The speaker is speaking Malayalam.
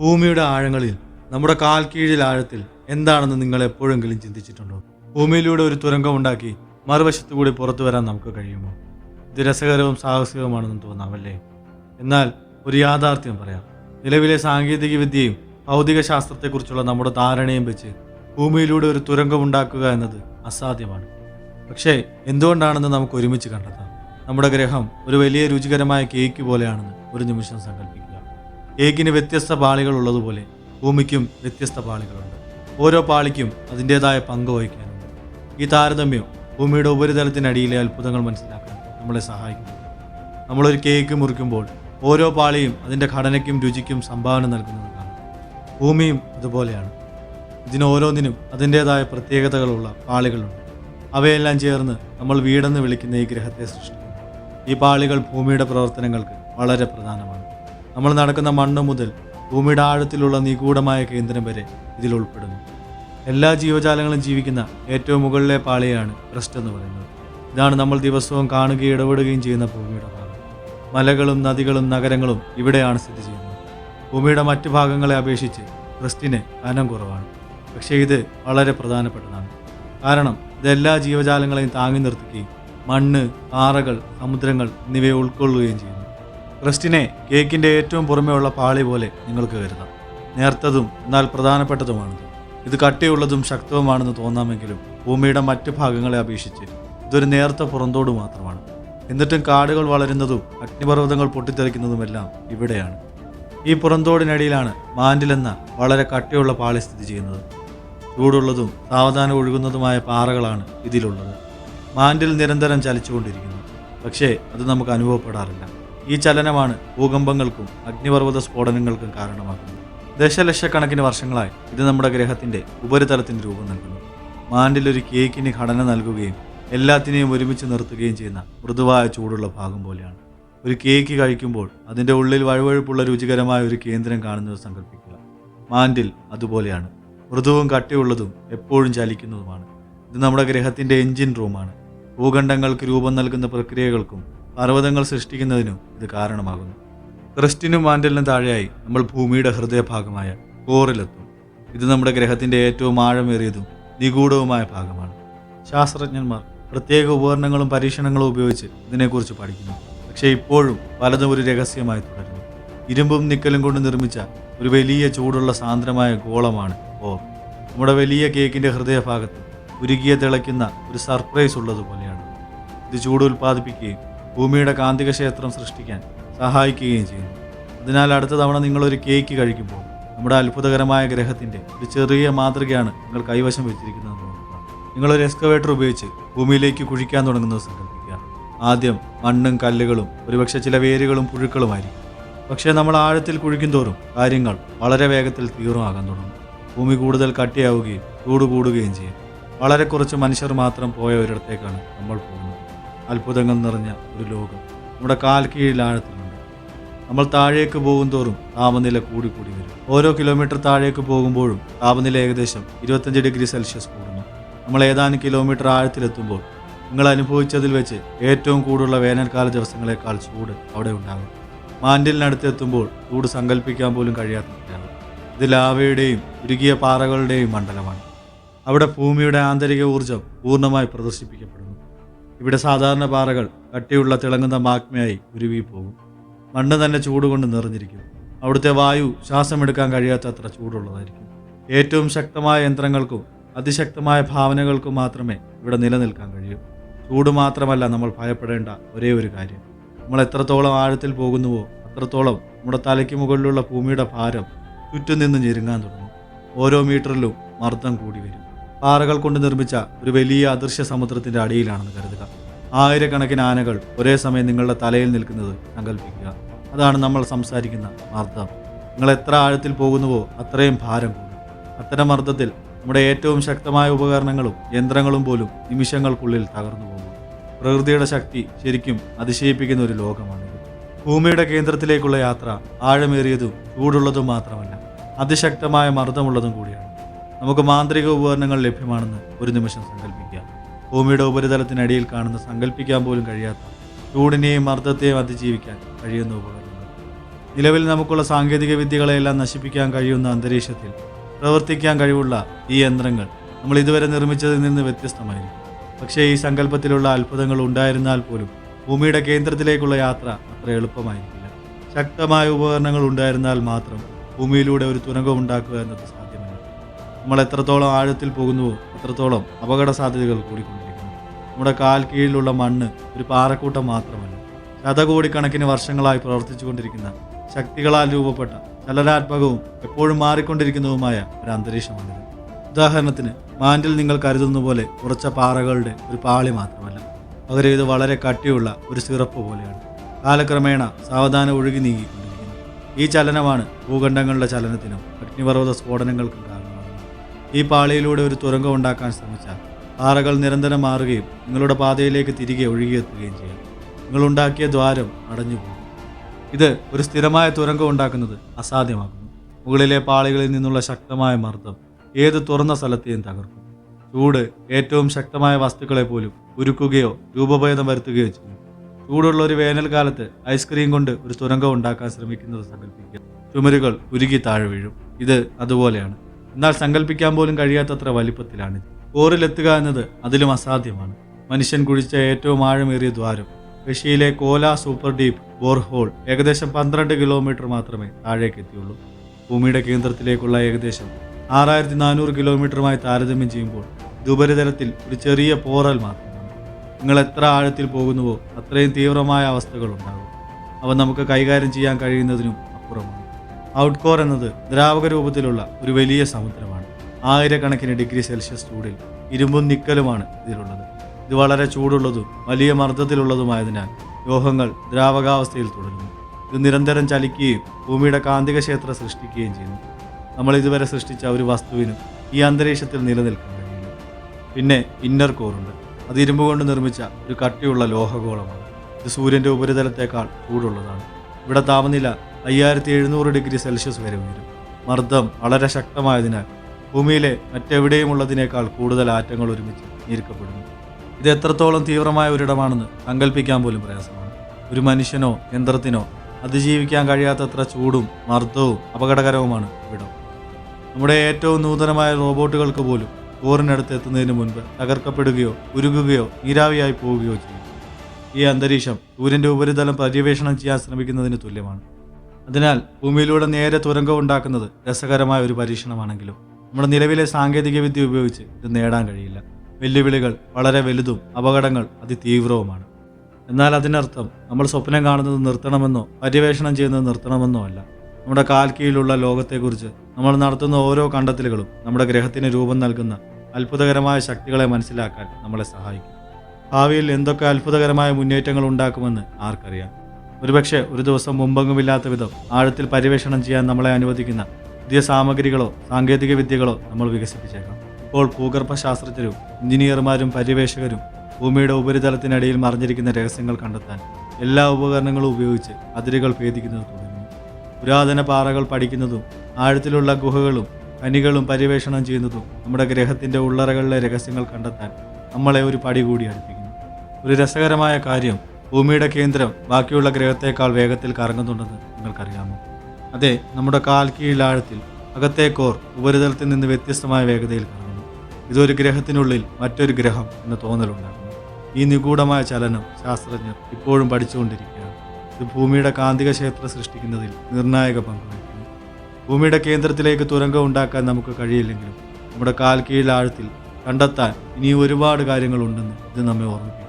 ഭൂമിയുടെ ആഴങ്ങളിൽ നമ്മുടെ കാൽ കീഴിൽ ആഴത്തിൽ എന്താണെന്ന് നിങ്ങൾ എപ്പോഴെങ്കിലും ചിന്തിച്ചിട്ടുണ്ടോ? ഭൂമിയിലൂടെ ഒരു തുരങ്കം ഉണ്ടാക്കി മറുവശത്തു കൂടി പുറത്തു വരാൻ നമുക്ക് കഴിയുമോ? ഇത് രസകരവും സാഹസികവുമാണെന്ന് തോന്നാമല്ലേ എന്നാൽ ഒരു യാഥാർത്ഥ്യം പറയാം. നിലവിലെ സാങ്കേതിക വിദ്യയും ഭൗതിക ശാസ്ത്രത്തെക്കുറിച്ചുള്ള നമ്മുടെ ധാരണയും വെച്ച് ഭൂമിയിലൂടെ ഒരു തുരങ്കം ഉണ്ടാക്കുക എന്നത് അസാധ്യമാണ്. പക്ഷേ എന്തുകൊണ്ടാണെന്ന് നമുക്ക് ഒരുമിച്ച് കണ്ടെത്താം? നമ്മുടെ ഗ്രഹം ഒരു വലിയ രുചികരമായ കേക്ക് പോലെയാണെന്ന് ഒരു നിമിഷം സങ്കല്പിക്കുക കേക്കിന് വ്യത്യസ്ത പാളികൾ ഉള്ളതുപോലെ ഭൂമിക്കും വ്യത്യസ്ത പാളികളുണ്ട്. ഓരോ പാളിക്കും അതിന്റെതായ പങ്ക് വഹിക്കാനുണ്ട്. ഈ താരതമ്യം ഭൂമിയുടെ ഉപരിതലത്തിനടിയിലെ അത്ഭുതങ്ങൾ മനസ്സിലാക്കാൻ നമ്മളെ സഹായിക്കുന്നു. നമ്മളൊരു കേക്ക് മുറിക്കുമ്പോൾ ഓരോ പാളിയും അതിന്റെ ഘടനയ്ക്കും രുചിക്കും സംഭാവന നൽകുന്നത് കാണാം. ഭൂമിയും അതുപോലെയാണ്. ഇതിന് ഓരോന്നിനും അതിന്റെതായ പ്രത്യേകതകളുള്ള പാളികളുണ്ട്. അവയെല്ലാം ചേർന്ന് നമ്മൾ വീടെന്ന് വിളിക്കുന്ന ഈ ഗ്രഹത്തെ സൃഷ്ടിക്കുന്നു. ഈ പാളികൾ ഭൂമിയുടെ പ്രവർത്തനങ്ങൾക്ക് വളരെ പ്രധാനമാണ്. നമ്മൾ നടക്കുന്ന മണ്ണ് മുതൽ ഭൂമിയുടെ ആഴത്തിലുള്ള നിഗൂഢമായ കേന്ദ്രം വരെ ഇതിൽ ഉൾപ്പെടുന്നു. എല്ലാ ജീവജാലങ്ങളും ജീവിക്കുന്ന ഏറ്റവും മുകളിലെ പാളിയാണ് ക്രസ്റ്റ് എന്ന് പറയുന്നത്. ഇതാണ് നമ്മൾ ദിവസവും കാണുകയും ഇടപെടുകയും ചെയ്യുന്ന ഭൂമിയുടെ ഭാഗം. മലകളും നദികളും നഗരങ്ങളും ഇവിടെയാണ് സ്ഥിതി ചെയ്യുന്നത്. ഭൂമിയുടെ മറ്റു ഭാഗങ്ങളെ അപേക്ഷിച്ച് ക്രിസ്റ്റിന് കനം കുറവാണ്. പക്ഷേ ഇത് വളരെ പ്രധാനപ്പെട്ടതാണ്. കാരണം ഇതെല്ലാ ജീവജാലങ്ങളെയും താങ്ങി നിർത്തുകയും മണ്ണ് പാറകൾ സമുദ്രങ്ങൾ എന്നിവയെ ഉൾക്കൊള്ളുകയും ചെയ്യുന്നു ക്രിസ്റ്റിനെ കേക്കിന്റെ ഏറ്റവും പുറമെയുള്ള പാളി പോലെ നിങ്ങൾക്ക് കരുതാം. നേർത്തതും എന്നാൽ പ്രധാനപ്പെട്ടതുമാണിത്. ഇത് കട്ടിയുള്ളതും ശക്തവുമാണെന്ന് തോന്നാമെങ്കിലും ഭൂമിയുടെ മറ്റ് ഭാഗങ്ങളെ അപേക്ഷിച്ച് ഇതൊരു നേർത്ത പുറന്തോട് മാത്രമാണ്. എന്നിട്ടും കാടുകൾ വളരുന്നതും അഗ്നിപർവതങ്ങൾ പൊട്ടിത്തെറിക്കുന്നതുമെല്ലാം ഇവിടെയാണ്. ഈ പുറന്തോടിനടിയിലാണ് മാൻഡിലെന്ന വളരെ കട്ടിയുള്ള പാളി സ്ഥിതി ചെയ്യുന്നത്. ചൂടുള്ളതും സാവധാനം ഒഴുകുന്നതുമായ പാറകളാണ് ഇതിലുള്ളത്. മാൻഡിൽ നിരന്തരം ചലിച്ചുകൊണ്ടിരിക്കുന്നു. പക്ഷേ അത് നമുക്ക് അനുഭവപ്പെടാറില്ല. ഈ ചലനമാണ് ഭൂകമ്പങ്ങൾക്കും അഗ്നിപർവത സ്ഫോടനങ്ങൾക്കും കാരണമാകുന്നത്. ദശലക്ഷക്കണക്കിന് വർഷങ്ങളായി ഇത് നമ്മുടെ ഗ്രഹത്തിന്റെ ഉപരിതലത്തിന് രൂപം നൽകുന്നു. മാൻഡിൽ ഒരു കേക്കിന് ഘടന നൽകുകയും എല്ലാത്തിനെയും ഒരുമിച്ച് നിർത്തുകയും ചെയ്യുന്ന മൃദുവായ ചൂടുള്ള ഭാഗം പോലെയാണ്. ഒരു കേക്ക് കഴിക്കുമ്പോൾ അതിന്റെ ഉള്ളിൽ വഴുവഴുപ്പുള്ള രുചികരമായ ഒരു കേന്ദ്രം കാണുന്നത് സങ്കല്പിക്കുക. മാൻഡിൽ അതുപോലെയാണ്. മൃദുവും കട്ടിയുള്ളതും എപ്പോഴും ചലിക്കുന്നതുമാണ്. ഇത് നമ്മുടെ ഗ്രഹത്തിന്റെ എഞ്ചിൻ റൂമാണ്. ഭൂഖണ്ഡങ്ങൾക്ക് രൂപം നൽകുന്ന പ്രക്രിയകൾക്കും പർവതങ്ങൾ സൃഷ്ടിക്കുന്നതിനും ഇത് കാരണമാകുന്നു. ക്രിസ്റ്റിനും മാൻഡലിനും താഴെയായി നമ്മൾ ഭൂമിയുടെ ഹൃദയഭാഗമായ കോറിലെത്തും. ഇത് നമ്മുടെ ഗ്രഹത്തിന്റെ ഏറ്റവും ആഴമേറിയതും നിഗൂഢവുമായ ഭാഗമാണ്. ശാസ്ത്രജ്ഞന്മാർ പ്രത്യേക ഉപകരണങ്ങളും പരീക്ഷണങ്ങളും ഉപയോഗിച്ച് ഇതിനെക്കുറിച്ച് പഠിക്കുന്നു. പക്ഷേ ഇപ്പോഴും പലതും ഒരു രഹസ്യമായി തുടരുന്നു. ഇരുമ്പും നിക്കലും കൊണ്ട് നിർമ്മിച്ച ഒരു വലിയ ചൂടുള്ള സാന്ദ്രമായ ഗോളമാണ് ഓർ നമ്മുടെ വലിയ കേക്കിന്റെ ഹൃദയഭാഗത്ത് ഉരുകിയ തിളയ്ക്കുന്ന ഒരു സർപ്രൈസ് ഉള്ളതുപോലെയാണ്. ഇത് ചൂട് ഉൽപ്പാദിപ്പിക്കുകയും ഭൂമിയുടെ കാന്തിക ക്ഷേത്രം സൃഷ്ടിക്കാൻ സഹായിക്കുകയും ചെയ്യുന്നു. അതിനാൽ അടുത്ത തവണ നിങ്ങളൊരു കേക്ക് കഴിക്കുമ്പോൾ നമ്മുടെ അത്ഭുതകരമായ ഗ്രഹത്തിന്റെ ഒരു ചെറിയ മാതൃകയാണ് നിങ്ങൾ കൈവശം വെച്ചിരിക്കുന്നത് നിങ്ങളൊരു എക്സ്കവേറ്റർ ഉപയോഗിച്ച് ഭൂമിയിലേക്ക് കുഴിക്കാൻ തുടങ്ങുന്നത് സങ്കല്പിക്കുക. ആദ്യം മണ്ണും കല്ലുകളും ഒരുപക്ഷെ ചില വേരുകളും പുഴുക്കളുമായിരിക്കും. പക്ഷേ നമ്മൾ ആഴത്തിൽ കുഴിക്കും തോറും കാര്യങ്ങൾ വളരെ വേഗത്തിൽ തീവ്രമാകാൻ തുടങ്ങും. ഭൂമി കൂടുതൽ കട്ടിയാവുകയും ചൂട് കൂടുകയും ചെയ്യും. വളരെ കുറച്ച് മനുഷ്യർ മാത്രം പോയ ഒരിടത്തേക്കാണ് നമ്മൾ പോകുന്നത്. അത്ഭുതങ്ങൾ നിറഞ്ഞ ഒരു ലോകം നമ്മുടെ കാൽ നമ്മൾ താഴേക്ക് പോകും തോറും താപനില കൂടി കൂടി വരും. ഓരോ കിലോമീറ്റർ താഴേക്ക് പോകുമ്പോഴും താപനില ഏകദേശം ഇരുപത്തഞ്ച് ഡിഗ്രി സെൽഷ്യസ് കൂടുന്നു. നമ്മൾ ഏതാനും കിലോമീറ്റർ ആഴത്തിലെത്തുമ്പോൾ നിങ്ങൾ അനുഭവിച്ചതിൽ വെച്ച് ഏറ്റവും കൂടുതലുള്ള വേനൽക്കാല ദിവസങ്ങളെക്കാൾ ചൂട് അവിടെ ഉണ്ടാകും. മാൻഡിലിനടുത്തെത്തുമ്പോൾ ചൂട് സങ്കല്പിക്കാൻ പോലും കഴിയാത്തതാണ് ഇത് ലാവയുടെയും ഉരുകിയ പാറകളുടെയും മണ്ഡലമാണ്. അവിടെ ഭൂമിയുടെ ആന്തരിക ഊർജം പൂർണമായി പ്രദർശിപ്പിക്കപ്പെടുന്നു. ഇവിടെ സാധാരണ പാറകൾ കട്ടിയുള്ള തിളങ്ങുന്ന മാഗ്മയായി ഉരുവി പോകും മണ്ണ് തന്നെ ചൂടുകൊണ്ട് നിറഞ്ഞിരിക്കും. അവിടുത്തെ വായു ശ്വാസമെടുക്കാൻ കഴിയാത്തത്ര ചൂടുള്ളതായിരിക്കും. ഏറ്റവും ശക്തമായ യന്ത്രങ്ങൾക്കും അതിശക്തമായ ഭാവനകൾക്കും മാത്രമേ ഇവിടെ നിലനിൽക്കാൻ കഴിയൂ. ചൂട് മാത്രമല്ല നമ്മൾ ഭയപ്പെടേണ്ട ഒരേ ഒരു കാര്യം. നമ്മൾ എത്രത്തോളം ആഴത്തിൽ പോകുന്നുവോ അത്രത്തോളം നമ്മുടെ തലയ്ക്ക് മുകളിലുള്ള ഭൂമിയുടെ ഭാരം ചുറ്റും നിന്ന് ഞെരുങ്ങാൻ തുടങ്ങും. ഓരോ മീറ്ററിലും മർദ്ദം കൂടി വരും. പാറകൾ കൊണ്ട് നിർമ്മിച്ച ഒരു വലിയ അദൃശ്യ സമുദ്രത്തിന്റെ അടിയിലാണെന്ന് കരുതുക. ആയിരക്കണക്കിന് ആനകൾ ഒരേ സമയം നിങ്ങളുടെ തലയിൽ നിൽക്കുന്നത് സങ്കല്പിക്കുക അതാണ് നമ്മൾ സംസാരിക്കുന്ന മർദ്ദം നിങ്ങൾ എത്ര ആഴത്തിൽ പോകുന്നുവോ അത്രയും ഭാരം കൂടും. അത്തരം മർദ്ദത്തിൽ നമ്മുടെ ഏറ്റവും ശക്തമായ ഉപകരണങ്ങളും യന്ത്രങ്ങളും പോലും നിമിഷങ്ങൾക്കുള്ളിൽ തകർന്നു പോകും. പ്രകൃതിയുടെ ശക്തി ശരിക്കും അതിശയിപ്പിക്കുന്ന ഒരു ലോകമാണിത്. ഭൂമിയുടെ കേന്ദ്രത്തിലേക്കുള്ള യാത്ര ആഴമേറിയതും ചൂടുള്ളതും മാത്രമല്ല അതിശക്തമായ മർദ്ദമുള്ളതും കൂടിയാണ്. നമുക്ക് മാന്ത്രിക ഉപകരണങ്ങൾ ലഭ്യമാണെന്ന് ഒരു നിമിഷം സങ്കല്പിക്കുക ഭൂമിയുടെ ഉപരിതലത്തിനടിയിൽ കാണുന്ന സങ്കല്പിക്കാൻ പോലും കഴിയാത്ത ചൂടിനെയും മർദ്ദത്തെയും അതിജീവിക്കാൻ കഴിയുന്ന ഉപകരണങ്ങൾ. നിലവിൽ നമുക്കുള്ള സാങ്കേതിക വിദ്യകളെല്ലാം നശിപ്പിക്കാൻ കഴിയുന്ന അന്തരീക്ഷത്തിൽ പ്രവർത്തിക്കാൻ കഴിവുള്ള ഈ യന്ത്രങ്ങൾ നമ്മൾ ഇതുവരെ നിർമ്മിച്ചതിൽ നിന്ന് വ്യത്യസ്തമായിരിക്കും. പക്ഷേ ഈ സങ്കല്പത്തിലുള്ള അത്ഭുതങ്ങൾ ഉണ്ടായിരുന്നാൽ പോലും ഭൂമിയുടെ കേന്ദ്രത്തിലേക്കുള്ള യാത്ര അത്ര എളുപ്പമായിരിക്കില്ല. ശക്തമായ ഉപകരണങ്ങൾ ഉണ്ടായിരുന്നാൽ മാത്രം ഭൂമിയിലൂടെ ഒരു തുരങ്കം ഉണ്ടാക്കുക എന്നത് നമ്മൾ എത്രത്തോളം ആഴത്തിൽ പോകുന്നുവോ അത്രത്തോളം അപകട സാധ്യതകൾ കൂടിക്കൊണ്ടിരിക്കുന്നു. നമ്മുടെ കാൽ കീഴിലുള്ള മണ്ണ് ഒരു പാറക്കൂട്ടം മാത്രമല്ല. ശതകോടിക്കണക്കിന് വർഷങ്ങളായി പ്രവർത്തിച്ചുകൊണ്ടിരിക്കുന്ന ശക്തികളാൽ രൂപപ്പെട്ട ചലനാത്മകവും എപ്പോഴും മാറിക്കൊണ്ടിരിക്കുന്നതുമായ ഒരു അന്തരീക്ഷമാണിത്. ഉദാഹരണത്തിന് മാൻഡിൽ നിങ്ങൾ കരുതുന്ന പോലെ ഉറച്ച പാറകളുടെ ഒരു പാളി മാത്രമല്ല. പകരം ഇത് വളരെ കട്ടിയുള്ള ഒരു സിറപ്പ് പോലെയാണ്. കാലക്രമേണ സാവധാനം ഒഴുകി നീങ്ങിക്കൊണ്ടിരിക്കുന്നു. ഈ ചലനമാണ് ഭൂഖണ്ഡങ്ങളുടെ ചലനത്തിനും അഗ്നിപർവത സ്ഫോടനങ്ങൾക്കും ഈ പാളിയിലൂടെ ഒരു തുരങ്കം ഉണ്ടാക്കാൻ ശ്രമിച്ചാൽ പാറകൾ നിരന്തരം മാറുകയും നിങ്ങളുടെ പാതയിലേക്ക് തിരികെ ഒഴുകിയെത്തുകയും ചെയ്യും. നിങ്ങളുണ്ടാക്കിയ ദ്വാരം അടഞ്ഞു പോകും. ഇത് ഒരു സ്ഥിരമായ തുരങ്കം ഉണ്ടാക്കുന്നത് അസാധ്യമാക്കുന്നു. മുകളിലെ പാളികളിൽ നിന്നുള്ള ശക്തമായ മർദ്ദം ഏത് തുറന്ന സ്ഥലത്തെയും തകർക്കും. ചൂട് ഏറ്റവും ശക്തമായ വസ്തുക്കളെ പോലും ഉരുക്കുകയോ രൂപഭേദം വരുത്തുകയോ ചെയ്യും. ചൂടുള്ള ഒരു വേനൽക്കാലത്ത് ഐസ്ക്രീം കൊണ്ട് ഒരു തുരങ്കം ഉണ്ടാക്കാൻ ശ്രമിക്കുന്നത് സങ്കല്പിക്കുക. ചുമരുകൾ ഉരുകി താഴെ വീഴും. ഇത് അതുപോലെയാണ്. എന്നാൽ സങ്കല്പിക്കാൻ പോലും കഴിയാത്തത്ര വലിപ്പത്തിലാണ്. കോറിലെത്തുക എന്നത് അതിലും അസാധ്യമാണ്. മനുഷ്യൻ കുഴിച്ച ഏറ്റവും ആഴമേറിയ ദ്വാരം റഷ്യയിലെ കോല സൂപ്പർ ഡീപ്പ് ബോർഹോൾ ഏകദേശം പന്ത്രണ്ട് കിലോമീറ്റർ മാത്രമേ താഴേക്ക് എത്തിയുള്ളൂ. ഭൂമിയുടെ കേന്ദ്രത്തിലേക്കുള്ള ഏകദേശം ആറായിരത്തി നാനൂറ് കിലോമീറ്ററുമായി താരതമ്യം ചെയ്യുമ്പോൾ ഇത് ഉപരിതലത്തിൽ ഒരു ചെറിയ പോറൽ മാത്രമാണ്. നിങ്ങൾ എത്ര ആഴത്തിൽ പോകുന്നുവോ അത്രയും തീവ്രമായ അവസ്ഥകളുണ്ടാകും. അവ നമുക്ക് കൈകാര്യം ചെയ്യാൻ കഴിയുന്നതിനും അപ്പുറമാണ്. ഔട്ട് കോർ എന്നത് ദ്രാവക രൂപത്തിലുള്ള ഒരു വലിയ സമുദ്രമാണ്. ആയിരക്കണക്കിന് ഡിഗ്രി സെൽഷ്യസ് ചൂടിൽ ഇരുമ്പും നിക്കലുമാണ് ഇതിലുള്ളത്. ഇത് വളരെ ചൂടുള്ളതും വലിയ മർദ്ദത്തിലുള്ളതുമായതിനാൽ ലോഹങ്ങൾ ദ്രാവകാവസ്ഥയിൽ തുടരുന്നു. ഇത് നിരന്തരം ചലിക്കുകയും ഭൂമിയുടെ കാന്തിക ക്ഷേത്രം സൃഷ്ടിക്കുകയും ചെയ്യുന്നു. നമ്മൾ ഇതുവരെ സൃഷ്ടിച്ച ഒരു വസ്തുവിനും ഈ അന്തരീക്ഷത്തിൽ നിലനിൽക്കാൻ കഴിയില്ല. പിന്നെ ഇന്നർ കോറുണ്ട് അത് ഇരുമ്പ് കൊണ്ട് നിർമ്മിച്ച ഒരു കട്ടിയുള്ള ലോഹഗോളമാണ്. ഇത് സൂര്യന്റെ ഉപരിതലത്തേക്കാൾ ചൂടുള്ളതാണ്. ഇവിടെ താപനില അയ്യായിരത്തി എഴുന്നൂറ് ഡിഗ്രി സെൽഷ്യസ് വരെ ഉയരും. മർദ്ദം വളരെ ശക്തമായതിനാൽ ഭൂമിയിലെ മറ്റെവിടെയുമുള്ളതിനേക്കാൾ കൂടുതൽ ആറ്റങ്ങൾ ഒരുമിച്ച് ഞെരുക്കപ്പെടുന്നു ഇത് എത്രത്തോളം തീവ്രമായ ഒരിടമാണെന്ന് സങ്കല്പിക്കാൻ പോലും പ്രയാസമാണ്. ഒരു മനുഷ്യനോ യന്ത്രത്തിനോ അതിജീവിക്കാൻ കഴിയാത്തത്ര ചൂടും മർദ്ദവും അപകടകരവുമാണ് ഇവിടം. നമ്മുടെ ഏറ്റവും നൂതനമായ റോബോട്ടുകൾക്ക് പോലും കോറിനടുത്ത് എത്തുന്നതിന് മുൻപ് തകർക്കപ്പെടുകയോ ഉരുകുകയോ നീരാവിയായി പോവുകയോ ചെയ്യും. ഈ അന്തരീക്ഷം സൂര്യന്റെ ഉപരിതലം പര്യവേഷണം ചെയ്യാൻ ശ്രമിക്കുന്നതിന് തുല്യമാണ്. അതിനാൽ ഭൂമിയിലൂടെ നേരെ തുരങ്കം ഉണ്ടാക്കുന്നത് രസകരമായ ഒരു പരീക്ഷണമാണെങ്കിലും നമ്മുടെ നിലവിലെ സാങ്കേതിക വിദ്യ ഉപയോഗിച്ച് ഇത് നേടാൻ കഴിയില്ല. വെല്ലുവിളികൾ വളരെ വലുതും അപകടങ്ങൾ അതിതീവ്രവുമാണ്. എന്നാൽ അതിനർത്ഥം നമ്മൾ സ്വപ്നം കാണുന്നത് നിർത്തണമെന്നോ പര്യവേഷണം ചെയ്യുന്നത് നിർത്തണമെന്നോ അല്ല. നമ്മുടെ കാൽ കീഴിലുള്ള ലോകത്തെക്കുറിച്ച് നമ്മൾ നടത്തുന്ന ഓരോ കണ്ടെത്തലുകളും നമ്മുടെ ഗ്രഹത്തിന് രൂപം നൽകുന്ന അത്ഭുതകരമായ ശക്തികളെ മനസ്സിലാക്കാൻ നമ്മളെ സഹായിക്കും. ഭാവിയിൽ എന്തൊക്കെ അത്ഭുതകരമായ മുന്നേറ്റങ്ങൾ ഉണ്ടാക്കുമെന്ന് ആർക്കറിയാം? ഒരുപക്ഷെ ഒരു ദിവസം മുമ്പെങ്ങുമില്ലാത്ത വിധം ആഴത്തിൽ പര്യവേഷണം ചെയ്യാൻ നമ്മളെ അനുവദിക്കുന്ന പുതിയ സാമഗ്രികളോ സാങ്കേതിക വിദ്യകളോ നമ്മൾ വികസിപ്പിച്ചേക്കാം. ഇപ്പോൾ ഭൂഗർഭ ശാസ്ത്രജ്ഞരും എഞ്ചിനീയർമാരും പര്യവേഷകരും ഭൂമിയുടെ ഉപരിതലത്തിനടിയിൽ മറിഞ്ഞിരിക്കുന്ന രഹസ്യങ്ങൾ കണ്ടെത്താൻ എല്ലാ ഉപകരണങ്ങളും ഉപയോഗിച്ച് അതിരുകൾ ഭേദിക്കുന്നത് തുടങ്ങി പുരാതന പാറകൾ പഠിക്കുന്നതും ആഴത്തിലുള്ള ഗുഹകളും ഖനികളും പര്യവേഷണം ചെയ്യുന്നതും നമ്മുടെ ഗ്രഹത്തിന്റെ ഉള്ളറകളിലെ രഹസ്യങ്ങൾ കണ്ടെത്താൻ നമ്മളെ ഒരു പടി കൂടി അടുപ്പിക്കുന്നു. ഒരു രസകരമായ കാര്യം ഭൂമിയുടെ കേന്ദ്രം ബാക്കിയുള്ള ഗ്രഹത്തേക്കാൾ വേഗത്തിൽ കറങ്ങുന്നുണ്ടെന്ന് നിങ്ങൾക്കറിയാമോ? അതെ നമ്മുടെ കാൽ കീഴിലാഴത്തിൽ അകത്തെ കോർ ഉപരിതലത്തിൽ നിന്ന് വ്യത്യസ്തമായ വേഗതയിൽ കറങ്ങുന്നു. ഇതൊരു ഗ്രഹത്തിനുള്ളിൽ മറ്റൊരു ഗ്രഹം എന്ന് തോന്നലുണ്ടാകുന്നു ഈ നിഗൂഢമായ ചലനം ശാസ്ത്രജ്ഞർ ഇപ്പോഴും പഠിച്ചുകൊണ്ടിരിക്കുകയാണ്. ഇത് ഭൂമിയുടെ കാന്തിക ക്ഷേത്രം സൃഷ്ടിക്കുന്നതിൽ നിർണായക പങ്ക് വഹിക്കുന്നു ഭൂമിയുടെ കേന്ദ്രത്തിലേക്ക് തുരങ്കം ഉണ്ടാക്കാൻ നമുക്ക് കഴിയില്ലെങ്കിലും നമ്മുടെ കാൽ കീഴിലാഴത്തിൽ കണ്ടെത്താൻ ഇനി ഒരുപാട് കാര്യങ്ങളുണ്ടെന്ന് ഇത് നമ്മെ ഓർമ്മിപ്പിക്കുന്നു.